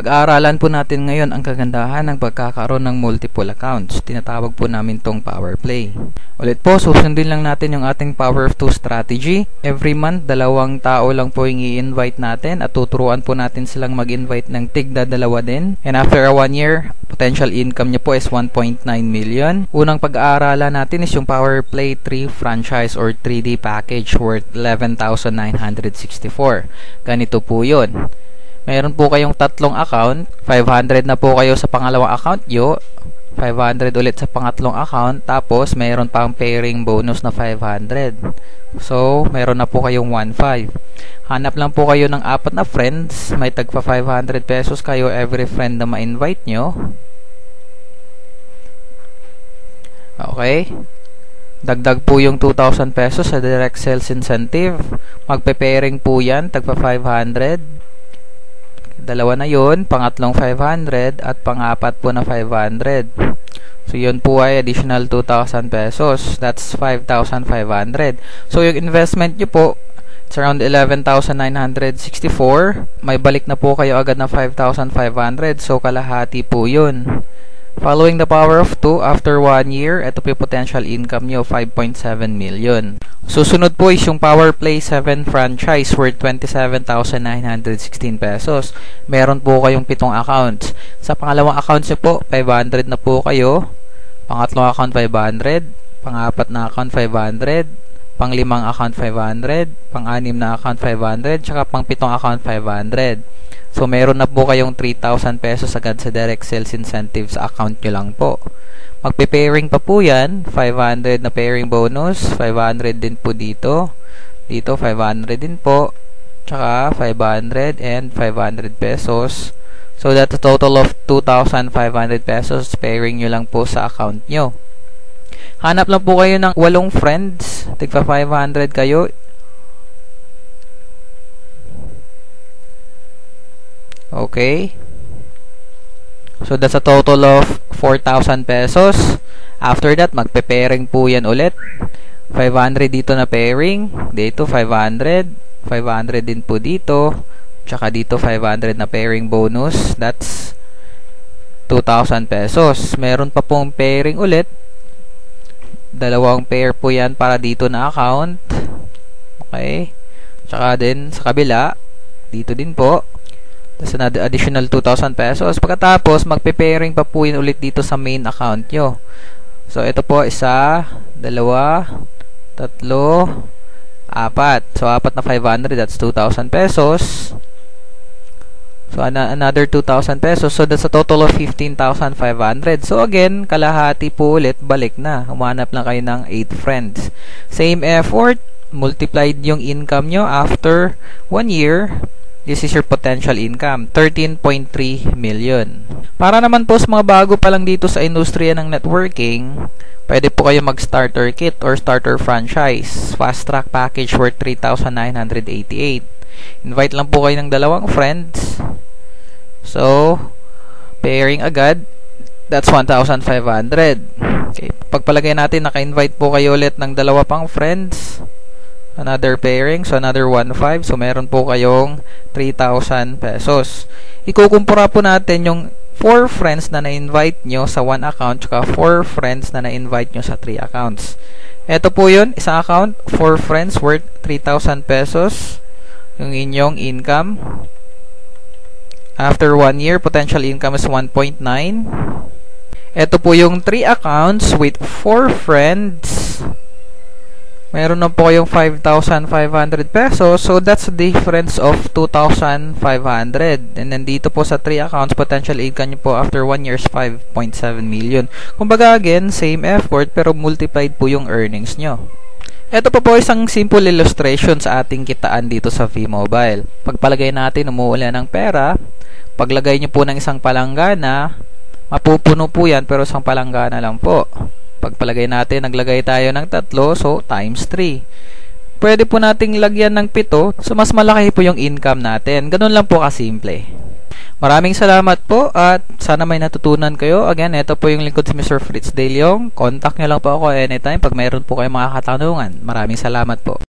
Pag-aaralan po natin ngayon ang kagandahan ng pagkakaroon ng multiple accounts. Tinatawag po namin tong power play. Ulit po, susundin lang natin yung ating power of 2 strategy. Every month, dalawang tao lang po yung i-invite natin at tuturuan po natin silang mag-invite ng tigda dalawa din. And after one year, potential income niya po is 1.9 million. Unang pag-aaralan natin is yung Power Play 3 franchise or 3D package worth 11,964. Ganito po yun meron po kayong tatlong account, 500 na po kayo sa pangalawang account nyo, 500 ulit sa pangatlong account, tapos meron pang pairing bonus na 500. So, meron na po kayong 1.5. Hanap lang po kayo ng apat na friends, may tagpa 500 pesos kayo every friend na ma-invite nyo. Okay. Dagdag po yung 2,000 pesos sa direct sales incentive. Magpe-pairing po yan, tagpa 500. Dalawa na yun, pangatlong 500 at pangapat po na 500. So, yun po ay additional 2,000 pesos. That's 5,500. So, yung investment nyo po, it's around 11,964. May balik na po kayo agad na 5,500. So, kalahati po yun. Following the power of 2, after 1 year, ito po yung potential income nyo, 5.7 million. Susunod po is yung Power Play 7 franchise worth 27,916 pesos. Meron po kayong pitong accounts. Sa pangalawang account nyo po, 500 na po kayo. Pangatlong account, 500. Pangapat na account, 500. Panglimang account, 500. Pang-anim na account, 500. Tsaka pang pitong account, 500. So, meron na po kayong 3,000 pesos agad sa direct sales incentives account nyo lang po. Magpe-pairing pa po yan. 500 na pairing bonus. 500 din po dito. Dito, 500 din po. Tsaka, 500 and 500 pesos. So, that's a total of 2,500 pesos. Pairing nyo lang po sa account nyo. Hanap lang po kayo ng walong friends. Tigpa 500 kayo. Okay. So, that's a total of 4,000 pesos. After that, magpe-pairing po yan ulit. 500 dito na pairing. Dito, 500. 500 din po dito. Tsaka dito, 500 na pairing bonus. That's 2,000 pesos. Meron pa pong pairing ulit. Dalawang pair po yan para dito na account. Okay. Tsaka din sa kabila. Dito din po. Tapos another additional 2,000 pesos. Pagkatapos, magpe-pairing pa po yun ulit dito sa main account nyo. So, ito po, isa, dalawa, tatlo, apat. So, apat na 500, that's 2,000 pesos. So, an another 2,000 pesos. So, that's a total of 15,500. So, again, kalahati po ulit, balik na. Humanap lang kayo ng 8 friends. Same effort, multiplied yung income nyo after 1 year. This is your potential income, 13.3 million. Para naman po sa mga bago pa lang dito sa industriya ng networking, pwede po kayo mag-starter kit or starter franchise. Fast track package worth 3,988. Invite lang po kayo ng dalawang friends. So, pairing agad, that's 1,500. Okay, pagpalagay natin, naka-invite po kayo ulit ng dalawa pang friends another pairing, so another 1.5. So, meron po kayong 3,000 pesos. Ikukumpura po natin yung 4 friends na na-invite nyo sa 1 account, tsaka 4 friends na na-invite nyo sa 3 accounts. Ito po yun, isang account, 4 friends worth 3,000 pesos yung inyong income. After 1 year, potential income is 1.9. Ito po yung 3 accounts with 4 friends meron na po kayong 5,500 pesos. So, that's a difference of 2,500. And then, dito po sa 3 accounts, potential income nyo po after 1 year is 5.7 million. Kumbaga, again, same effort, pero multiplied po yung earnings nyo. Ito po po isang simple illustration sa ating kitaan dito sa V-Mobile. Pagpalagay natin, umuulan ng pera. Paglagay nyo po ng isang palanggana, mapupuno po yan, pero isang palanggana lang po. Pagpalagay natin, naglagay tayo ng tatlo, so times 3. Pwede po nating lagyan ng pito, so mas malaki po yung income natin. Ganun lang po kasimple. Maraming salamat po at sana may natutunan kayo. Again, ito po yung lingkod si Mr. Fritz De Leong. Contact nyo lang po ako anytime pag mayroon po kayong mga katanungan. Maraming salamat po.